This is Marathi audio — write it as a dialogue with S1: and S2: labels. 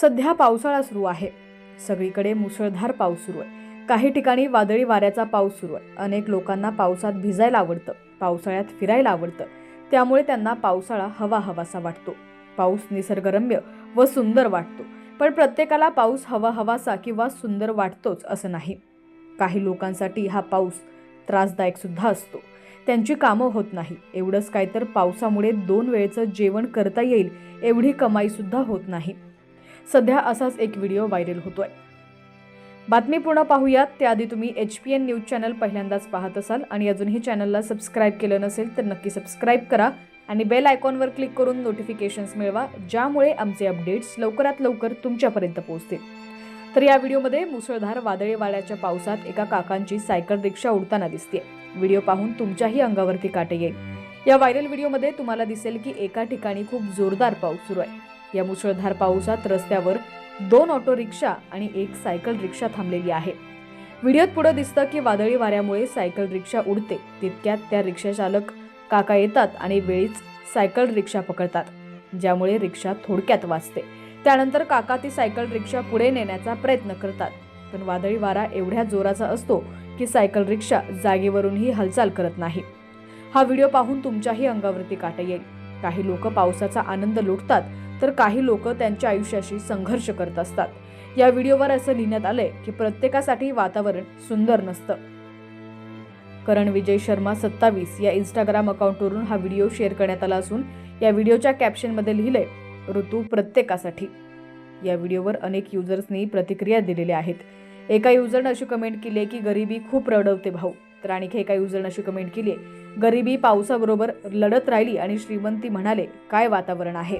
S1: सध्या पावसाळा सुरू आहे. सगळीकडे मुसळधार पाऊस सुरू आहे. काही ठिकाणी वादळी वाऱ्याचा पाऊस सुरू आहे. अनेक लोकांना पावसात भिजायला आवडतं. पावसाळ्यात फिरायला आवडतं. त्यामुळे त्यांना पावसाळा हवा हवासा वाटतो. पाऊस निसर्गरम्य व सुंदर वाटतो. पण प्रत्येकाला पाऊस हवा हवासा किंवा सुंदर वाटतोच असं नाही. काही लोकांसाठी हा पाऊस त्रासदायक सुद्धा असतो. त्यांची कामं होत नाही. एवढंच काय तर पावसामुळे दोन वेळेचं जेवण करता येईल एवढी कमाईसुद्धा होत नाही. सध्या असाच एक व्हिडिओ व्हायरल होतोय. बातमी पूर्ण पाहूयात. त्याआधी तुम्ही H P N news channel पहिल्यांदाच पाहत असाल आणि अजूनही चॅनलला सबस्क्राईब केलं नसेल तर नक्की सबस्क्राईब करा आणि बेल आयकॉनवर क्लिक करून नोटिफिकेशन्स मिळवा ज्यामुळे आमचे अपडेट्स लवकरात लवकर तुमच्यापर्यंत पोहोचतील. तर या व्हिडिओमध्ये मुसळधार वादळी वाऱ्याच्या पावसात एका काकांची सायकल रिक्षा उडताना दिसते व्हिडिओ पाहून तुमच्याही अंगावरती काटे येईल. या व्हायरल व्हिडिओमध्ये तुम्हाला दिसेल की एका ठिकाणी खूप जोरदार पाऊस सुरू आहे. या मुसळधार पावसात रस्त्यावर दोन ऑटो रिक्षा आणि एक सायकल रिक्षा थांबलेली आहे. व्हिडिओत पुढे दिसतं की वादळी वाऱ्यामुळे सायकल रिक्षा उडते. तितक्यात त्या रिक्षा चालक काका येतात आणि वेळीच सायकल रिक्षा पकडतात ज्यामुळे रिक्षा थोडक्यात वाचते त्यानंतर काका ती सायकल रिक्षा पुढे नेण्याचा प्रयत्न करतात. पण वादळी वारा एवढ्या जोराचा असतो की सायकल रिक्षा जागेवरूनही हालचाल करत नाही. हा व्हिडिओ पाहून तुमच्याही अंगावरती काटा येईल. काही लोक पावसाचा आनंद लुटतात तर काही लोक त्यांच्या आयुष्याशी संघर्ष करत असतात. या व्हिडिओवर असं लिहिण्यात आलंय की प्रत्येकासाठी वातावरण सुंदर नसतं. करण विजय शर्मा सत्तावीस या इंस्टाग्राम अकाउंटवरून हा व्हिडिओ शेअर करण्यात आला असून या व्हिडिओच्या कॅप्शनमध्ये लिहिलंय ऋतू प्रत्येकासाठी. या व्हिडिओवर अनेक युजर्सनी प्रतिक्रिया दिलेल्या आहेत. एका युजरनं अशी कमेंट केली आहे की गरिबी खूप रडवते भाऊ. तर आणखी एका युजरनं अशी कमेंट केली आहे गरिबी पावसाबरोबर लढत राहिली आणि श्रीमंती म्हणाले काय वातावरण आहे?